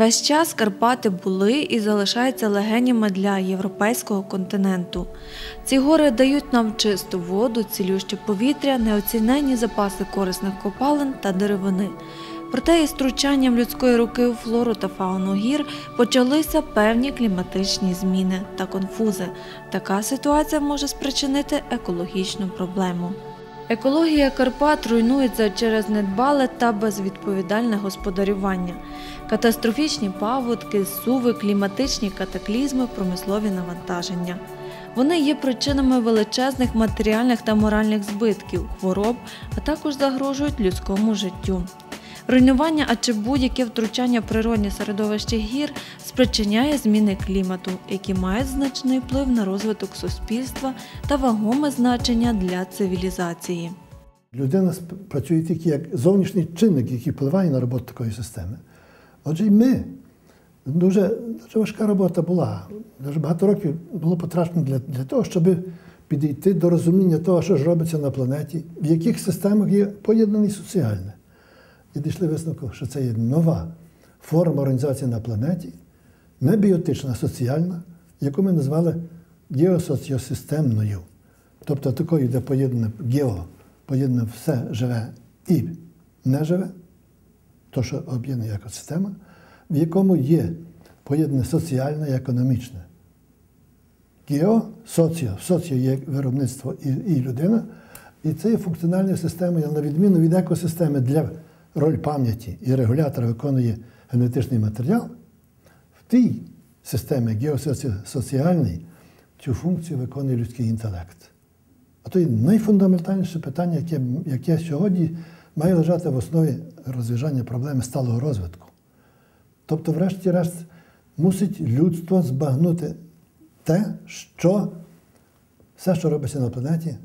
Весь час Карпати були і залишаються легенями для європейського континенту. Ці гори дають нам чисту воду, цілюще повітря, неоціненні запаси корисних копалин та деревини. Проте із втручанням людської руки у флору та фауну гір почалися певні кліматичні зміни та конфузи. Така ситуація може спричинити екологічну проблему. Екологія Карпат руйнується через недбале та безвідповідальне господарювання, катастрофічні паводки, суви, кліматичні катаклізми, промислові навантаження. Вони є причинами величезних матеріальних та моральних збитків, хвороб, а також загрожують людському життю. Руйнування, а чи будь-яке втручання в природне середовище гір спричиняє зміни клімату, які мають значний вплив на розвиток суспільства та вагоме значення для цивілізації. Людина працює тільки як зовнішній чинник, який впливає на роботу такої системи. Отже, і ми. Дуже, дуже важка робота була. Дуже багато років було потрачено для, для того, щоб підійти до розуміння того, що ж робиться на планеті, в яких системах є поєднане соціальне. І дійшли висновку, що це є нова форма організації на планеті, не біотична, а соціальна, яку ми назвали геосоціосистемною. Тобто такою, де поєднане гео, поєднане все живе і неживе, то, що об'єднує екосистема, в якому є поєднане соціальне і економічне. Гео, соціо, соціо є виробництво і, і людина, і це є функціональна система, на відміну від екосистеми, для роль пам'яті і регулятора виконує генетичний матеріал. В тій системі геосоціальній цю функцію виконує людський інтелект. А то є найфундаментальніше питання, яке, яке сьогодні має лежати в основі розв'язання проблеми сталого розвитку. Тобто, врешті-решт, мусить людство збагнути те, що все, що робиться на планеті,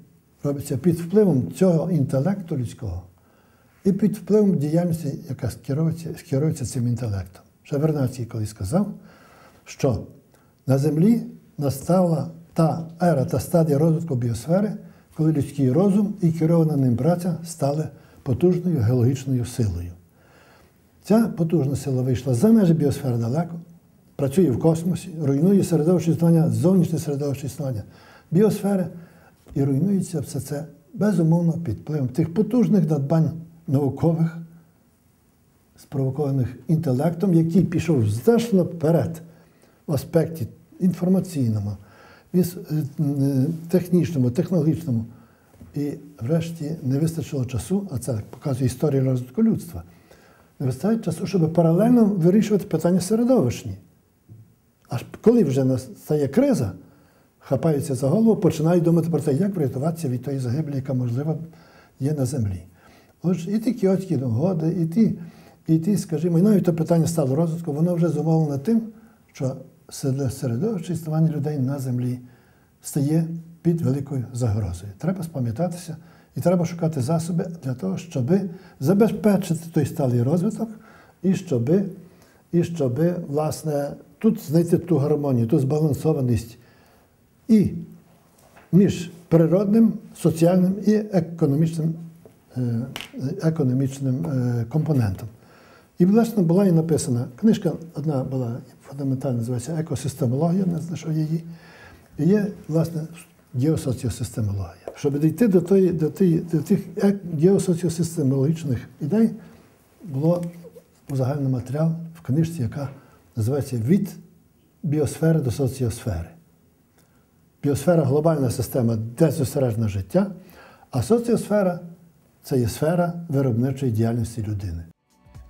робиться під впливом цього інтелекту людського і під впливом діяльності, яка скерується, скерується цим інтелектом. Ще колись сказав, що на землі настала та ера та стадія розвитку біосфери, коли людський розум і керована ним праця стали потужною геологічною силою. Ця потужна сила вийшла за межі біосфери далеко, працює в космосі, руйнує середовище існування, зовнішнє середовище існування біосфери, і руйнується все це безумовно під впливом тих потужних надбань наукових, спровокованих інтелектом, який пішов значно вперед в аспекті інформаційному, е, технічному, технологічному. І врешті не вистачило часу, а це показує історія розвитку людства. Не вистачає часу, щоб паралельно вирішувати питання середовищні. Аж коли вже настає криза, хапаються за голову, починають думати про те, як врятуватися від тої загиблі, яка, можливо, є на землі. Отже, і ті кіотські угоди, і ті, і ті, скажімо, і навіть те питання стало розвитку, воно вже зумовлено тим, що серед- середовище існування людей на землі стає під великою загрозою. Треба спам'ятатися і треба шукати засоби для того, щоб забезпечити той сталий розвиток, і щоб, і щоб власне, тут знайти ту гармонію, ту збалансованість і між природним, соціальним і економічним, економічним е, компонентом. І, власне, була і написана книжка, одна була фундаментальна, називається Екосистемологія, не знайшов її. І є, власне, геосоціосистемологія. Щоб дійти до, тої, до, тої, до тих геосоціосистемологічних ідей, було узагальнений матеріал в книжці, яка називається Від біосфери до соціосфери. Біосфера глобальна система, де зосереджено життя, а соціосфера це є сфера виробничої діяльності людини.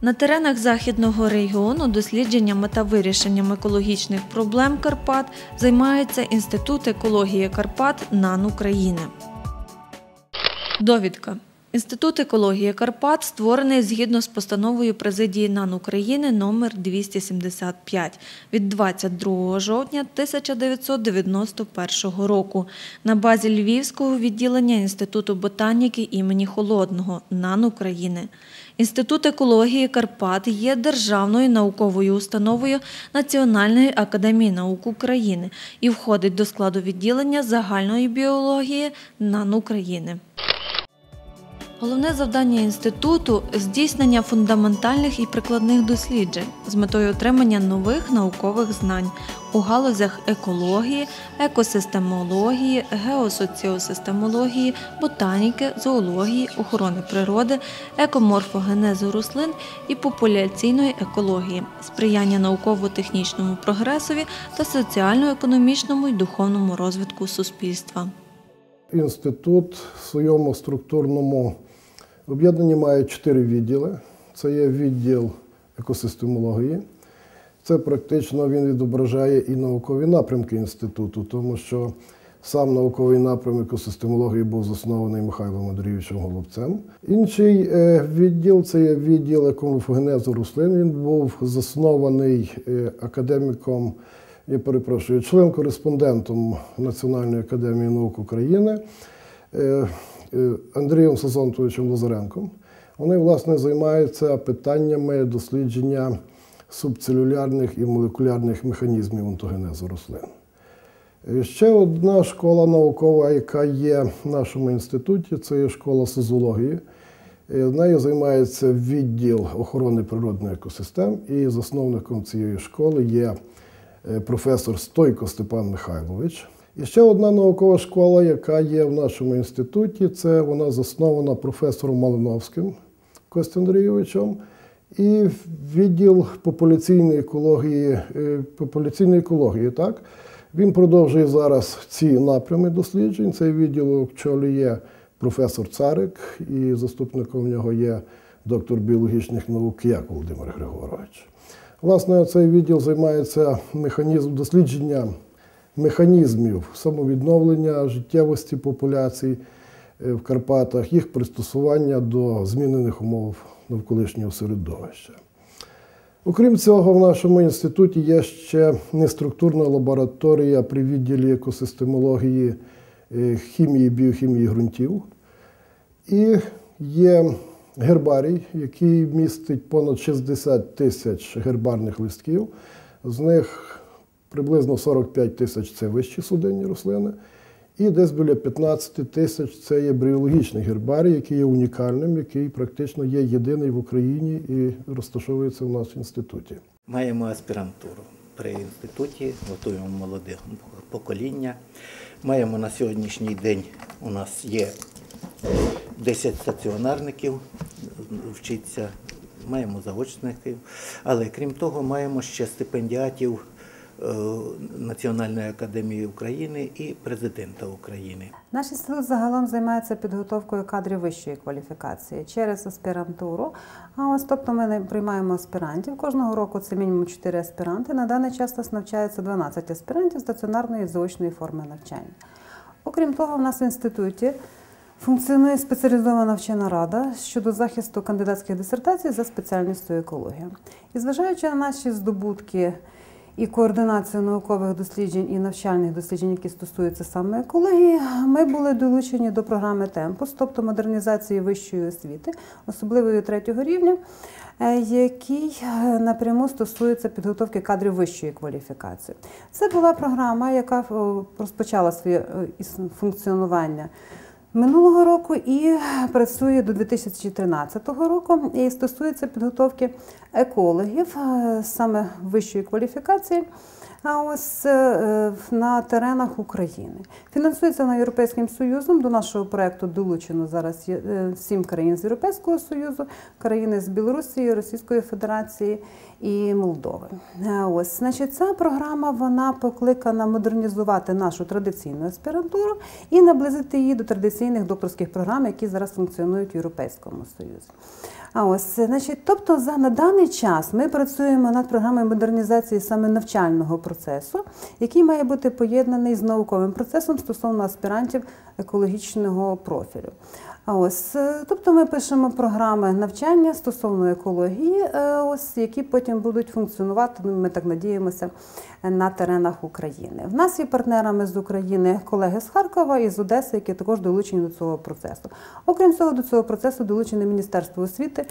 На теренах західного регіону дослідженнями та вирішенням екологічних проблем Карпат займається Інститут екології Карпат НАН України. Довідка. Інститут екології Карпат створений згідно з постановою президії НАН України номер 275 від 22 жовтня 1991 року на базі Львівського відділення Інституту ботаніки імені Холодного НАН України. Інститут екології Карпат є державною науковою установою Національної академії наук України і входить до складу відділення загальної біології НАН України. Головне завдання інституту здійснення фундаментальних і прикладних досліджень з метою отримання нових наукових знань у галузях екології, екосистемології, геосоціосистемології, ботаніки, зоології, охорони природи, екоморфогенезу рослин і популяційної екології, сприяння науково-технічному прогресові та соціально-економічному і духовному розвитку суспільства. Інститут в своєму структурному об'єднанні має чотири відділи. Це є відділ екосистемології. Це практично він відображає і наукові напрямки інституту, тому що сам науковий напрям екосистемології був заснований Михайлом Андрійовичем Голубцем. Інший е, відділ це є відділ екоморфогенезу рослин. Він був заснований е, академіком я перепрошую, член-кореспондентом Національної академії наук України е, Андрієм Сазонтовичем Лазаренком. Вони, власне, займаються питаннями дослідження субцелюлярних і молекулярних механізмів онтогенезу рослин. Е, Ще одна школа наукова, яка є в нашому інституті, це є школа созології. Нею займається відділ охорони природних екосистем, і засновником цієї школи є Е, професор Стойко Степан Михайлович. І ще одна наукова школа, яка є в нашому інституті, це вона заснована професором Малиновським Костю Андрійовичем. І відділ популяційної екології, е, популяційної екології, так? Він продовжує зараз ці напрями досліджень. Цей відділ очолює професор Царик, і заступником нього є доктор біологічних наук Як Володимир Григорович. Власне, цей відділ займається механізм дослідження механізмів самовідновлення життєвості популяцій е, в Карпатах, їх пристосування до змінених умов навколишнього середовища. Окрім цього, в нашому інституті є ще неструктурна лабораторія при відділі екосистемології е, хімії, біохімії ґрунтів. І є гербарій, який містить понад 60 тисяч гербарних листків. З них приблизно 45 тисяч це вищі судинні рослини. І десь біля 15 тисяч це є біологічний гербарій, який є унікальним, який практично є єдиний в Україні і розташовується в нас в інституті. Маємо аспірантуру при інституті, готуємо молоде покоління. Маємо на сьогоднішній день у нас є 10 стаціонарників, вчиться, маємо заочників, але крім того, маємо ще стипендіатів Національної академії України і президента України. Наш інститут загалом займається підготовкою кадрів вищої кваліфікації через аспірантуру. А ось тобто ми приймаємо аспірантів. Кожного року це мінімум 4 аспіранти. На даний час нас навчається 12 аспірантів стаціонарної і заочної форми навчання. Окрім того, в нас в інституті функціонує спеціалізована вчена рада щодо захисту кандидатських дисертацій за спеціальністю екологія. І зважаючи на наші здобутки і координацію наукових досліджень і навчальних досліджень, які стосуються саме екології, ми були долучені до програми Темпус, тобто модернізації вищої освіти, особливої третього рівня, е, який е, напряму стосується підготовки кадрів вищої кваліфікації. Це була програма, яка розпочала своє е, функціонування. Минулого року і працює до 2013 року і стосується підготовки екологів е, саме вищої кваліфікації. А ось е, на теренах України фінансується вона Європейським Союзом. До нашого проекту долучено зараз е, сім країн з Європейського Союзу, країни з Білорусі, Російської Федерації і Молдови. Е, Ось, значить, ця програма вона покликана модернізувати нашу традиційну аспірантуру і наблизити її до традиційних докторських програм, які зараз функціонують в Європейському Союзі. А ось, значить, тобто за на даний час ми працюємо над програмою модернізації саме навчального процесу, який має бути поєднаний з науковим процесом стосовно аспірантів екологічного профілю. Ось, е, тобто ми пишемо програми навчання стосовно екології, е, ось які потім будуть функціонувати. ну, Ми так надіємося на теренах України. В нас є партнерами з України колеги з Харкова і з Одеси, які також долучені до цього процесу. Окрім цього, до цього процесу долучене Міністерство освіти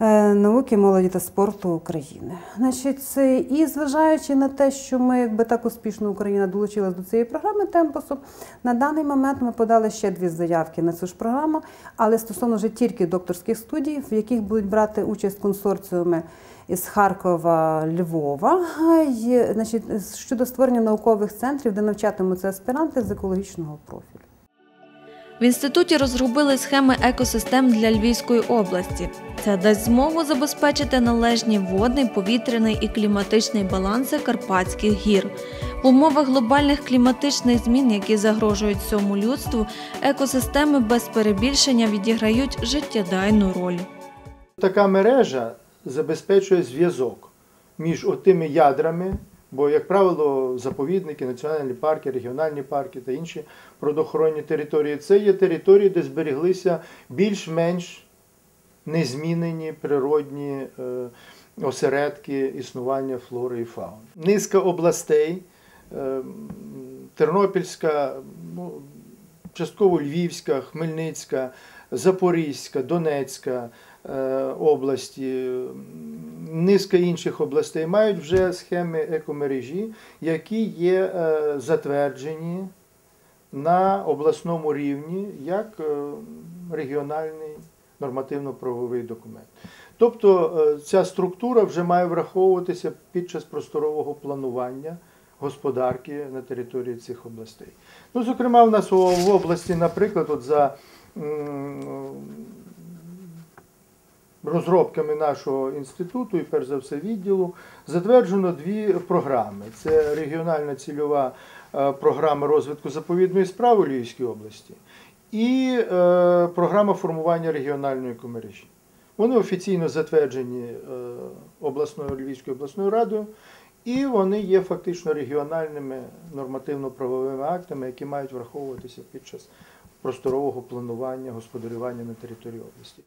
науки, молоді та спорту України. Значить, і зважаючи на те, що ми якби так успішно Україна долучилась до цієї програми темпосу, на даний момент ми подали ще дві заявки на цю ж програму, але стосовно вже тільки докторських студій, в яких будуть брати участь консорціуми із Харкова, Львова, значить, щодо створення наукових центрів, де навчатимуться аспіранти з екологічного профілю. В інституті розробили схеми екосистем для Львівської області. Це дасть змогу забезпечити належні водний, повітряний і кліматичний баланси Карпатських гір. В умовах глобальних кліматичних змін, які загрожують всьому людству, екосистеми без перебільшення відіграють життєдайну роль. Така мережа забезпечує зв'язок між отими ядрами, бо, як правило, заповідники, національні парки, регіональні парки та інші природоохоронні території це є території, де зберіглися більш-менш незмінені природні е, осередки існування флори і фауни. Низка областей, е, Тернопільська, ну, частково Львівська, Хмельницька, Запорізька, Донецька області, низка інших областей мають вже схеми екомережі, які є е, затверджені на обласному рівні як е, регіональний нормативно-правовий документ. Тобто е, ця структура вже має враховуватися під час просторового планування господарки на території цих областей. Ну, зокрема, в нас в області, наприклад, от за розробками нашого інституту і перш за все відділу затверджено дві програми. Це регіональна цільова е, програма розвитку заповідної справи у Львівській області і е, програма формування регіональної комережі. Вони офіційно затверджені е, обласною Львівською обласною радою, і вони є фактично регіональними нормативно-правовими актами, які мають враховуватися під час просторового планування господарювання на території області.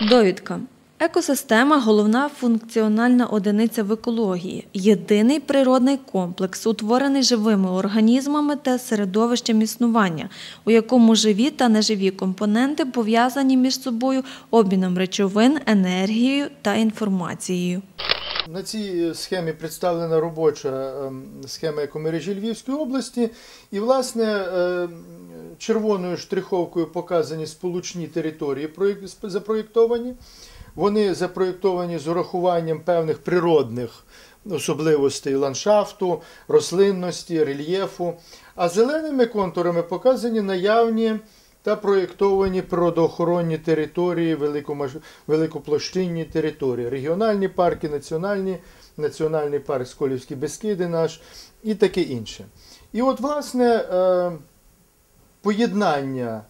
Довідка. Екосистема головна функціональна одиниця в екології, єдиний природний комплекс, утворений живими організмами та середовищем існування, у якому живі та неживі компоненти пов'язані між собою обміном речовин, енергією та інформацією. На цій схемі представлена робоча ем, схема екомережі Львівської області. І, власне, ем, червоною штриховкою показані сполучні території запроєктовані. Вони запроєктовані з урахуванням певних природних особливостей ландшафту, рослинності, рельєфу. А зеленими контурами показані наявні та проєктовані природоохоронні території, великоплощинні території, регіональні парки, національні, національний парк Сколівські Бескиди наш і таке інше. І от, власне, е, поєднання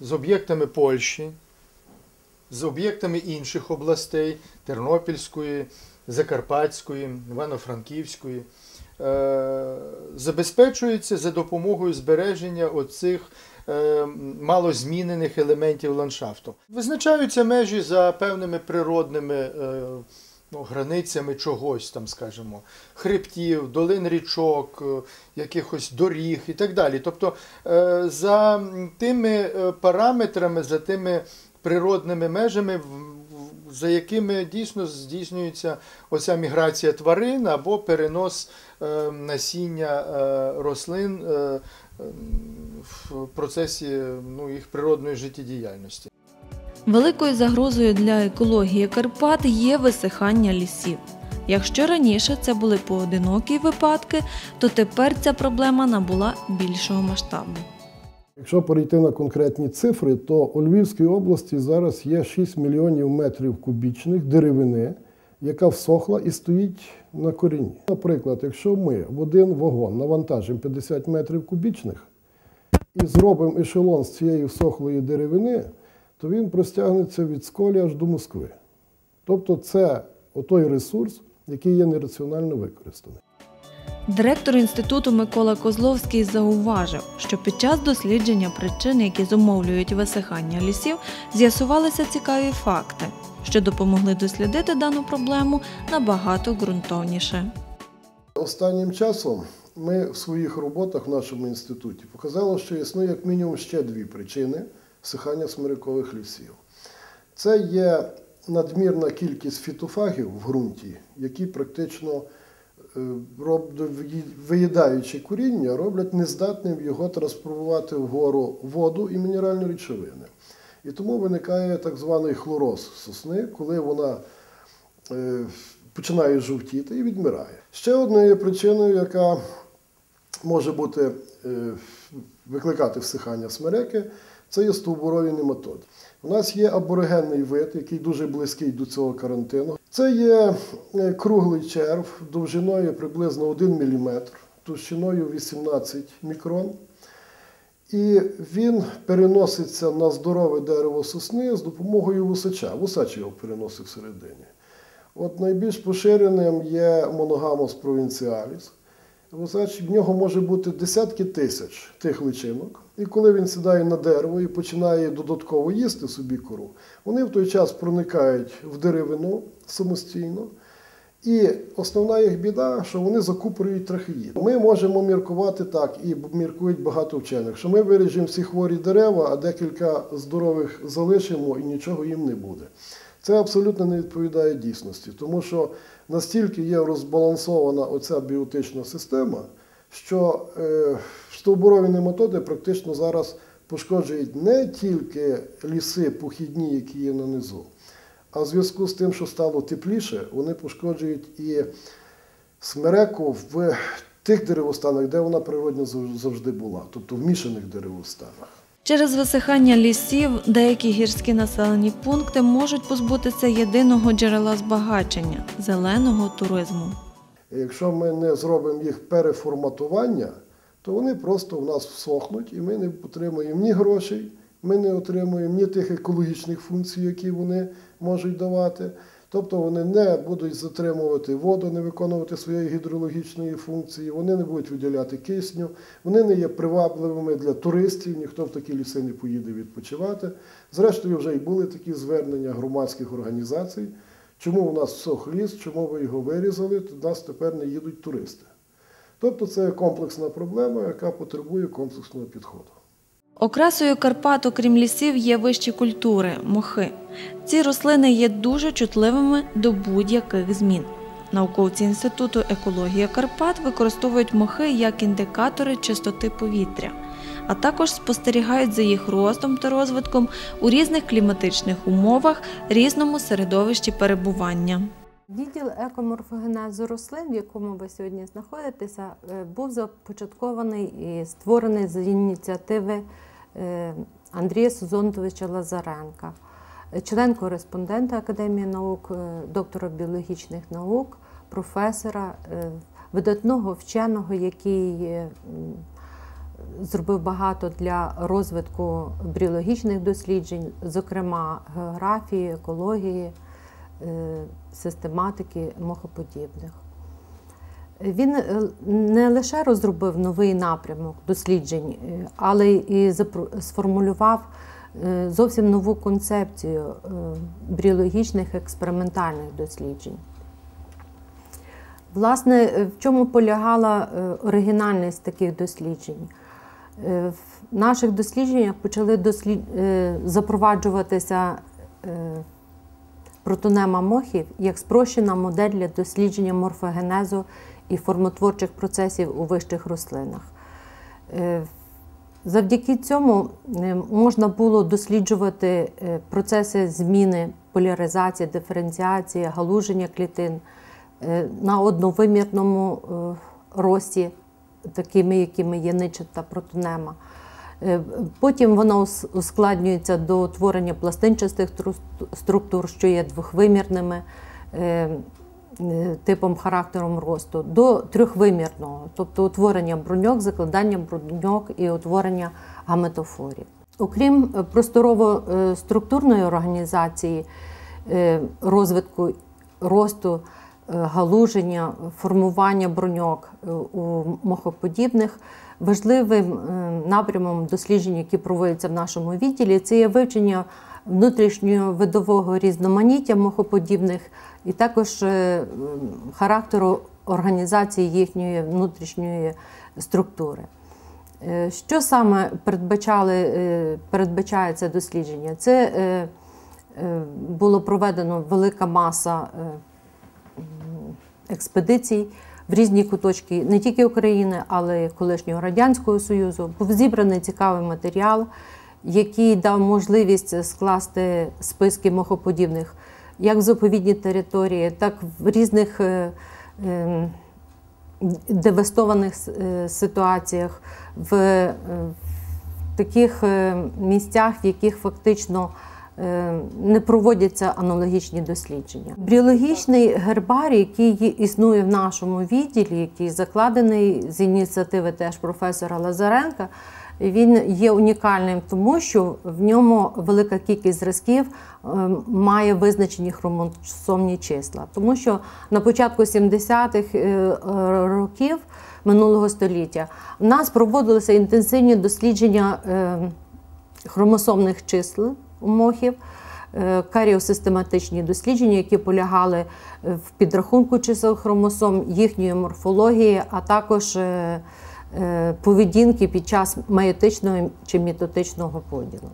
з об'єктами Польщі, з об'єктами інших областей Тернопільської, Закарпатської, Івано-Франківської, е, забезпечується за допомогою збереження оцих е, малозмінених елементів ландшафту. Визначаються межі за певними природними е, ну, границями чогось, там, скажімо, хребтів, долин річок, е, якихось доріг і так далі. Тобто е, за тими е, параметрами, за тими природними межами, за якими дійсно здійснюється оця міграція тварин або перенос насіння рослин в процесі ну, їх природної життєдіяльності. Великою загрозою для екології Карпат є висихання лісів. Якщо раніше це були поодинокі випадки, то тепер ця проблема набула більшого масштабу. Якщо перейти на конкретні цифри, то у Львівській області зараз є 6 мільйонів метрів кубічних деревини, яка всохла і стоїть на корінні. Наприклад, якщо ми в один вагон навантажимо 50 метрів кубічних і зробимо ешелон з цієї всохлої деревини, то він простягнеться від Сколі аж до Москви. Тобто це той ресурс, який є нераціонально використаний. Директор інституту Микола Козловський зауважив, що під час дослідження причин, які зумовлюють висихання лісів, з'ясувалися цікаві факти, що допомогли дослідити дану проблему набагато ґрунтовніше. Останнім часом ми в своїх роботах в нашому інституті показали, що існує як мінімум ще дві причини всихання смирикових лісів. Це є надмірна кількість фітофагів в ґрунті, які практично е, виїдаючи коріння, роблять нездатним його транспортувати вгору воду і мінеральні речовини. І тому виникає так званий хлороз сосни, коли вона е, починає жовтіти і відмирає. Ще одною причиною, яка може бути е, викликати всихання смереки, це є стовбурові нематоди. У нас є аборигенний вид, який дуже близький до цього карантину. Це є е, круглий черв довжиною приблизно 1 мм, товщиною 18 мікрон. І він переноситься на здорове дерево сосни з допомогою вусача. Вусач його переносить всередині. От найбільш поширеним є моногамос провінціаліс. Вусач, в нього може бути десятки тисяч тих личинок. І коли він сідає на дерево і починає додатково їсти собі кору, вони в той час проникають в деревину самостійно. І основна їх біда, що вони закупорюють трахеїд. Ми можемо міркувати так, і міркують багато вчених, що ми виріжемо всі хворі дерева, а декілька здорових залишимо і нічого їм не буде. Це абсолютно не відповідає дійсності, тому що настільки є розбалансована оця біотична система, що е, стовбурові нематоди практично зараз пошкоджують не тільки ліси похідні, які є на низу, а в зв'язку з тим, що стало тепліше, вони пошкоджують і смереку в тих деревостанах, де вона природньо завжди була, тобто в мішаних деревостанах. Через висихання лісів деякі гірські населені пункти можуть позбутися єдиного джерела збагачення зеленого туризму. Якщо ми не зробимо їх переформатування, то вони просто в нас всохнуть, і ми не отримуємо ні грошей, ми не отримуємо ні тих екологічних функцій, які вони можуть давати. Тобто вони не будуть затримувати воду, не виконувати своєї гідрологічної функції, вони не будуть виділяти кисню, вони не є привабливими для туристів, ніхто в такі ліси не поїде відпочивати. Зрештою, вже й були такі звернення громадських організацій. Чому у нас всох ліс, чому ви його вирізали, до нас тепер не їдуть туристи. Тобто це комплексна проблема, яка потребує комплексного підходу. Окрасою Карпат, окрім лісів, є вищі культури мохи. Ці рослини є дуже чутливими до будь-яких змін. Науковці Інституту екології Карпат використовують мохи як індикатори чистоти повітря, а також спостерігають за їх ростом та розвитком у різних кліматичних умовах, різному середовищі перебування. Відділ екоморфогенезу рослин, в якому ви сьогодні знаходитеся, е, був започаткований і створений з ініціативи Андрія Сузонтовича Лазаренка, е, член-кореспондента Академії наук, е, доктора біологічних наук, професора, е, видатного вченого, який е, зробив багато для розвитку бріологічних досліджень, зокрема географії, екології, е, систематики мохоподібних. Він е, не лише розробив новий напрямок досліджень, е, але і сформулював е, зовсім нову концепцію бріологічних експериментальних досліджень. Власне, в чому полягала оригінальність таких досліджень? В наших дослідженнях почали дослід... запроваджуватися протонема мохів як спрощена модель для дослідження морфогенезу і формотворчих процесів у вищих рослинах. Е, Завдяки цьому е, можна було досліджувати е, процеси зміни, поляризації, диференціації, галуження клітин на одновимірному рості, такими, якими є ничата протонема. Е, Потім вона ускладнюється до утворення пластинчастих структур, що є двохвимірними типом характером росту, до трьохвимірного, тобто утворення бруньок, закладання бруньок і утворення гаметофорів. Окрім е, просторово-структурної організації е, розвитку росту, е, галуження, формування бруньок е, у мохоподібних. Важливим е, напрямом досліджень, які проводяться в нашому відділі, це є вивчення внутрішнього видового різноманіття мохоподібних і також е, характеру організації їхньої внутрішньої структури. Е, Що саме передбачали, е, передбачає це дослідження? Це було проведено велика маса експедицій в різні куточки не тільки України, але й колишнього Радянського Союзу. Був зібраний цікавий матеріал, який дав можливість скласти списки мохоподібних як в заповідній території, так в різних е, е, девастованих е, ситуаціях, в, е, таких місцях, в яких фактично не проводяться аналогічні дослідження. Біологічний гербарій, який існує в нашому відділі, який закладений з ініціативи теж професора Лазаренка, він є унікальним, тому що в ньому велика кількість зразків е, має визначені хромосомні числа. Тому що на початку 70-х е, е, років минулого століття в нас проводилися інтенсивні дослідження е, хромосомних чисел у мохів. е, Каріосистематичні дослідження, які полягали в підрахунку чисел хромосом, їхньої морфології, а також поведінки під час мейотичного чи мітотичного поділу.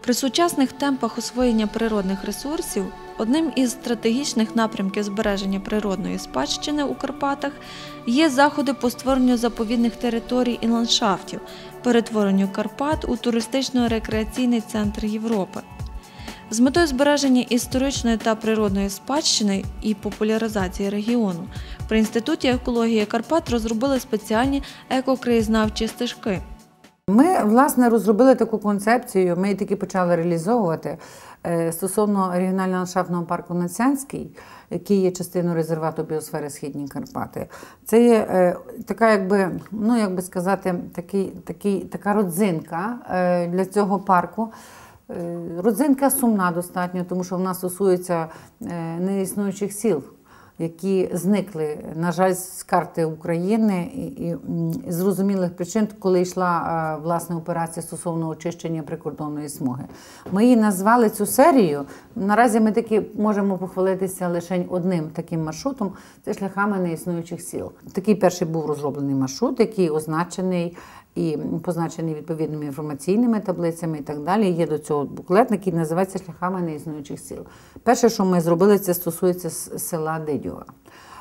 При сучасних темпах освоєння природних ресурсів одним із стратегічних напрямків збереження природної спадщини у Карпатах є заходи по створенню заповідних територій і ландшафтів, перетворенню Карпат у туристично-рекреаційний центр Європи. З метою збереження історичної та природної спадщини і популяризації регіону при інституті екології Карпат розробили спеціальні екокраєзнавчі стежки. Ми власне розробили таку концепцію. Ми її таки почали реалізовувати е, стосовно регіонального ландшафтного парку Націанський, який є частиною резервату біосфери Східні Карпати. Це є е, така, якби, ну як би сказати, такий, такий, така родзинка е, для цього парку. Е, Родзинка сумна достатньо, тому що вона стосується е, неіснуючих сіл які зникли, на жаль, з карти України і, з зрозумілих причин, коли йшла е, власне операція стосовно очищення прикордонної смуги. Ми її назвали цю серію. Наразі ми таки можемо похвалитися лише одним таким маршрутом це шляхами неіснуючих сіл. Такий перший був розроблений маршрут, який означений. І позначений відповідними інформаційними таблицями і так далі. Є до цього буклет, який називається Шляхами неіснуючих сіл. Перше, що ми зробили, це стосується села Дидьова.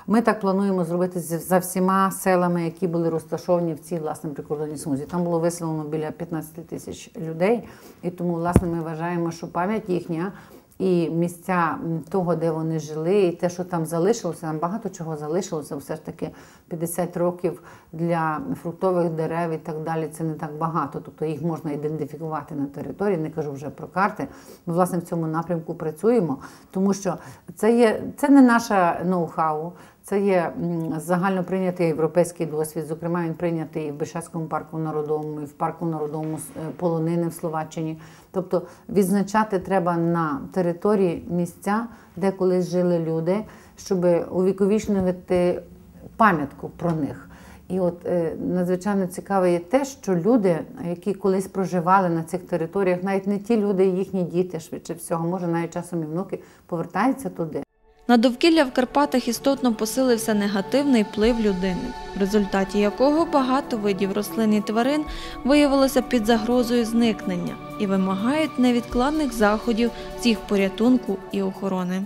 Ми так плануємо зробити за всіма селами, які були розташовані в цій власне прикордонній смузі. Там було виселено біля 15 тисяч людей, і тому власне ми вважаємо, що пам'ять їхня і місця того, де вони жили, і те, що там залишилося, там багато чого залишилося. Все ж таки 50 років для фруктових дерев і так далі. Це не так багато. Тобто їх можна ідентифікувати на території. Не кажу вже про карти. Ми власне в цьому напрямку працюємо, тому що це є це не наша ноу-хау. Це є загально прийнятий європейський досвід. Зокрема, він прийнятий і в Бишацькому парку народовому, і в парку народовому е, полонини в Словаччині. Тобто відзначати треба на території місця, де колись жили люди, щоб увіковічнювати пам'ятку про них. І от е, надзвичайно цікаве є те, що люди, які колись проживали на цих територіях, навіть не ті люди, їхні діти, швидше всього, може навіть часом і внуки, повертаються туди. На довкілля в Карпатах істотно посилився негативний вплив людини, в результаті якого багато видів рослин і тварин виявилося під загрозою зникнення і вимагають невідкладних заходів з їх порятунку і охорони.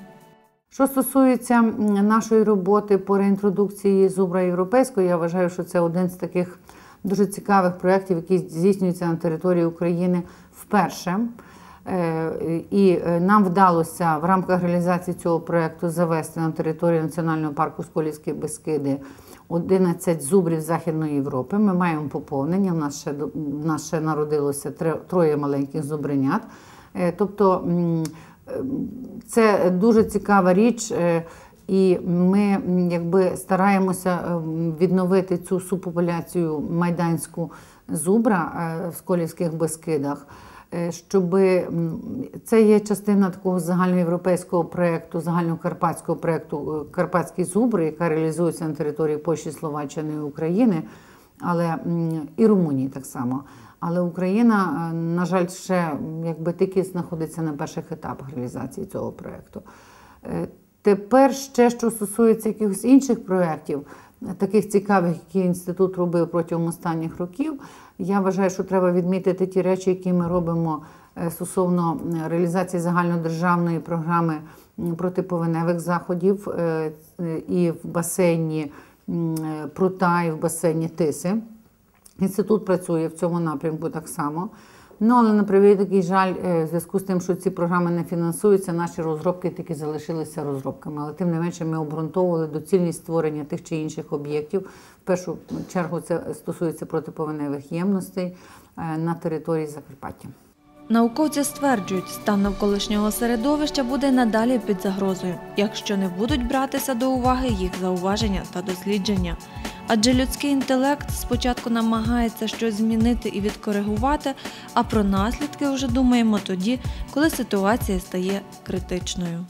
Що стосується нашої роботи по реінтродукції зубра європейського, я вважаю, що це один з таких дуже цікавих проєктів, який здійснюється на території України вперше. Е, І е, нам вдалося в рамках реалізації цього проєкту завести на територію Національного парку Сколівські Бескиди 11 зубрів Західної Європи. Ми маємо поповнення. У нас ще, в нас ще народилося троє маленьких зубринят. Е, Тобто це дуже цікава річ, і ми якби стараємося відновити цю субпопуляцію майданську зубра в Сколівських Бескидах. Щоб це є частина такого загальноєвропейського проєкту, загальнокарпатського проєкту е, Карпатські зубри, яка реалізується на території Польщі, Словаччини і України, але і Румунії так само. Але Україна, е, на жаль, ще якби тільки знаходиться на перших етапах реалізації цього проєкту. Е, Тепер ще що стосується якихось інших проєктів, е, таких цікавих, які інститут робив протягом останніх років, я вважаю, що треба відмітити ті речі, які ми робимо е, стосовно е, реалізації загальнодержавної програми протиповеневих заходів е, і в басейні Прута, і в басейні Тиси. Інститут працює в цьому напрямку так само. Ну, але на превеликий жаль, е, в зв'язку з тим, що ці програми не фінансуються, наші розробки таки залишилися розробками. Але тим не менше ми обґрунтовували доцільність створення тих чи інших об'єктів. В першу чергу це стосується протиповеневих ємностей е, на території Закарпаття. Науковці стверджують, стан навколишнього середовища буде надалі під загрозою, якщо не будуть братися до уваги їх зауваження та дослідження. Адже людський інтелект спочатку намагається щось змінити і відкоригувати, а про наслідки вже думаємо тоді, коли ситуація стає критичною.